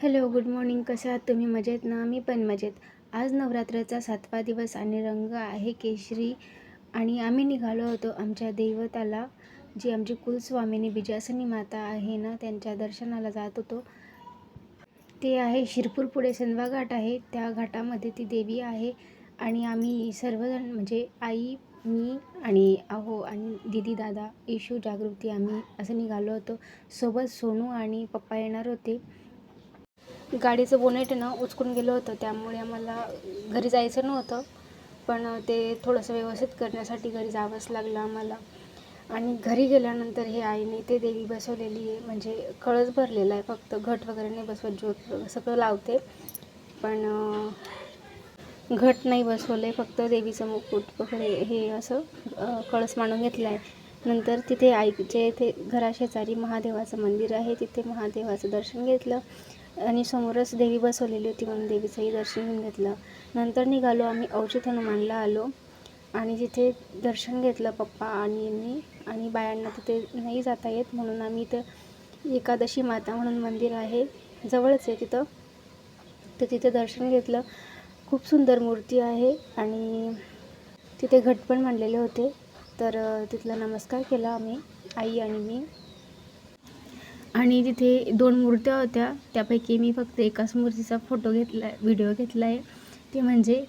Hello good morning. कसे आहात? तुम्ही मजेत ना? मी पण मजेत. आज नवरात्राचा सातवा दिवस आणि रंग आहे केशरी आणि आम्ही निघालो होतो आमच्या दैवताला जी आमची कुलस्वामिनी बिजासनी माता आहे ना त्यांच्या दर्शनाला जात होतो. ते आहे शिरपूर पुढे सनवा घाट आहे. त्या घाटामध्ये ती देवी आहे आणि आम्ही सर्वजण म्हणजे आई मी आणि आहो आणि दिदी दादा येशू जागृती आम्ही असं निघालो होतो. सोबत सोनू आणि पप्पा येणार होते. गाडीचं बोनेट ना उचकून गेलं होतं. त्यामुळे आम्हाला घरी जायचं नव्हतं. पण ते थोडंसं व्यवस्थित करण्यासाठी घरी जावंच लागलं आम्हाला. आणि घरी गेल्यानंतर हे आईने ते देवी बसवलेली आहे. म्हणजे कळस भरलेला आहे. फक्त घट वगैरे नाही बसवत ज्योत सगळं लावते. पण घट नाही बसवलं आहे फक्त देवीचं मुकुट वगैरे हे असं कळस मांडून घेतलं आहे. नंतर तिथे आईचे इथे घराशेजारी महादेवाचं मंदिर आहे. तिथे महादेवाचं दर्शन घेतलं. आणि समोरच देवी बसवलेली होती म्हणून देवीचंही दर्शन घेऊन घेतलं. नंतर निघालो आम्ही अवचित हनुमानला आलो. आणि तिथे दर्शन घेतलं पप्पा आणि मी आणि बायांना तिथे नाही जाता येत म्हणून आम्ही इथं एकादशी माता म्हणून मंदिर आहे जवळच आहे तिथं. तर तिथे दर्शन घेतलं. खूप सुंदर मूर्ती आहे आणि तिथे घट पण मांडलेले होते. तर तिथला नमस्कार केला आम्ही आई आणि मी. आणि तिथे दोन मूर्त्या होत्या त्यापैकी मी फक्त एकाच मूर्तीचा फोटो घेतला व्हिडिओ घेतला आहे ती म्हणजे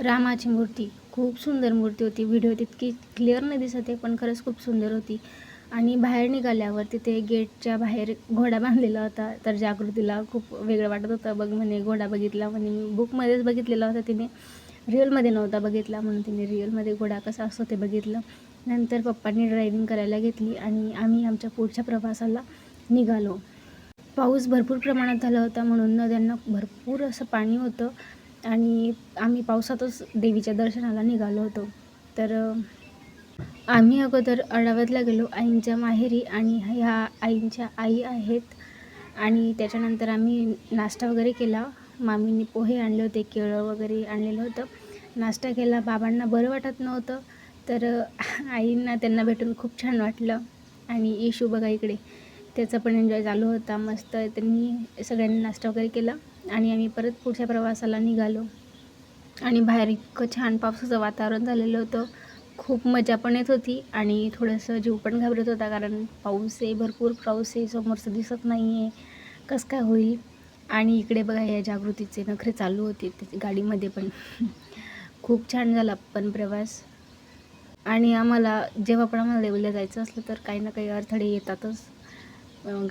रामाची मूर्ती. खूप सुंदर मूर्ती होती. व्हिडिओ तितकी क्लिअर नाही दिसत आहे पण खरंच खूप सुंदर होती. आणि बाहेर निघाल्यावर तिथे गेटच्या बाहेर घोडा बांधलेला होता. तर जागृतीला खूप वेगळं वाटत होतं. बघ म्हणे घोडा बघितला म्हणे. मी बुकमध्येच बघितलेला होता तिने. रिअलमध्ये नव्हता बघितला म्हणून तिने रिअलमध्ये घोडा कसा असतो ते बघितलं. नंतर पप्पांनी ड्रायव्हिंग करायला घेतली आणि आम्ही आमच्या पुढच्या प्रवासाला निघालो. पाऊस भरपूर प्रमाणात झाला होता म्हणून नद्यांना भरपूर असं पाणी होतं आणि आम्ही पावसातच देवीच्या दर्शनाला निघालो होतो. तर आम्ही अगोदर अडावतला गेलो आईंच्या माहेरी आणि ह्या आईंच्या आई आहेत आणि त्याच्यानंतर आम्ही नाश्ता वगैरे केला. मामींनी पोहे आणले होते केळं वगैरे आणलेलं होतं. नाश्ता केला बाबांना बरं वाटत नव्हतं. तर आईंना त्यांना भेटून खूप छान वाटलं. आणि येशू बघा इकडे. त्याचा पण एन्जॉय चालू होता मस्त. त्यांनी सगळ्यांनी नाश्ता वगैरे केला. आणि आम्ही परत पुढच्या प्रवासाला निघालो. आणि बाहेर इतकं छान पावसाचं वातावरण झालेलं होतं. खूप मजा पण येत होती. आणि थोडंसं जीव पण घाबरत होता कारण पाऊस आहे भरपूर पाऊस आहे समोरचं दिसत नाही आहे कसं काय होईल? आणि इकडे बघा या जागृतीचे नखरे चालू होते. गाडीमध्ये पण. खूप छान झाला पण प्रवास. आणि आम्हाला जेव्हा पण आम्हाला लेवलला जायचं असलं तर काही ना काही अडथळे येतातच.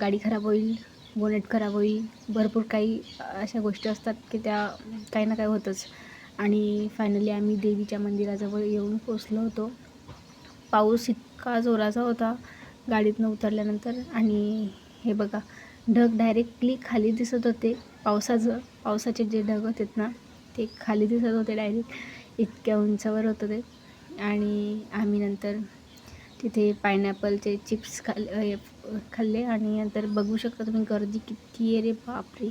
गाडी खराब होईल बोनेट खराब होईल भरपूर काही अशा गोष्टी असतात की त्या काही ना काही होतंच. आणि फायनली आम्ही देवीच्या मंदिराजवळ येऊन पोचलो होतो. पाऊस इतका जोराचा होता गाडीतनं उतरल्यानंतर. आणि हे बघा ढग डायरेक्टली खाली दिसत होते. पावसाचं पावसाचे जे ढग होते ना ते खाली दिसत होते डायरेक्ट इतक्या उंचावर होतं ते. आणि आम्ही नंतर तिथे पायनॅपलचे चिप्स खाल्ले खाल्ले आणि नंतर बघू शकता तुम्ही गर्दी किती आहे रे बापरे.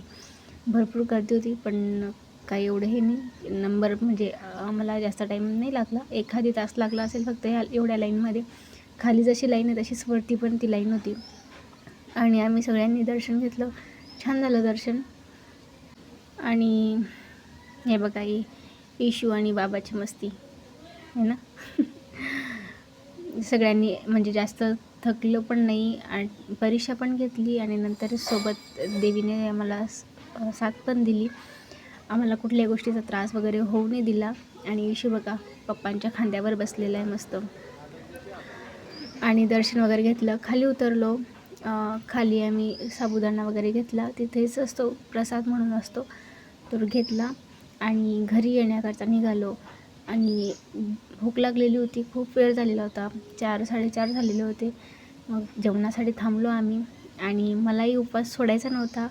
भरपूर गर्दी होती पण काही एवढं हे नाही. नंबर म्हणजे आम्हाला जास्त टाईम नाही लागला. एखादी तास लागला असेल फक्त ह्या एवढ्या लाईनमध्ये खाली जशी लाईन आहे तशीच वरती पण ती लाईन होती. आणि आम्ही सगळ्यांनी दर्शन घेतलं. छान झालं दर्शन. आणि हे बघा येशू इशू आणि बाबाची मस्ती. है ना? सगळ्यांनी म्हणजे जास्त थकलं पण नाही आणि परीक्षा पण घेतली आणि नंतर सोबत देवीने आम्हाला साथ पण दिली. आम्हाला कुठल्याही गोष्टीचा त्रास वगैरे होऊ नाही दिला आणि इशू बघा पप्पांच्या खांद्यावर बसलेला आहे मस्त. आणि दर्शन वगैरे घेतलं खाली उतरलो. खाली आम्ही साबुदाणा वगैरे घेतला. तिथेच असतो प्रसाद म्हणून असतो तो घेतला. आणि घरी येण्याकरता निघालो. आणि भूक लागलेली होती खूप वेळ झालेला होता. चार साडेचार झालेले होते. मग जेवणासाठी थांबलो आम्ही आणि मलाही उपवास सोडायचा नव्हता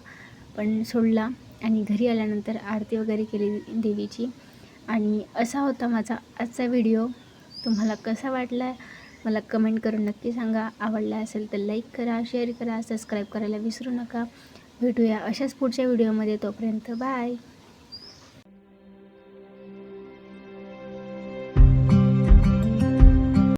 पण सोडला आणि घरी आल्यानंतर आरती वगैरे केली देवीची. आणि असा होता माझा आजचा व्हिडिओ. तुम्हाला कसा वाटला? मला कमेंट करून नक्की सांगा. आवडला असेल तर लाईक करा शेअर करा सबस्क्राईब करायला विसरू नका. भेटूया अशाच पुढच्या व्हिडिओमध्ये. तोपर्यंत बाय.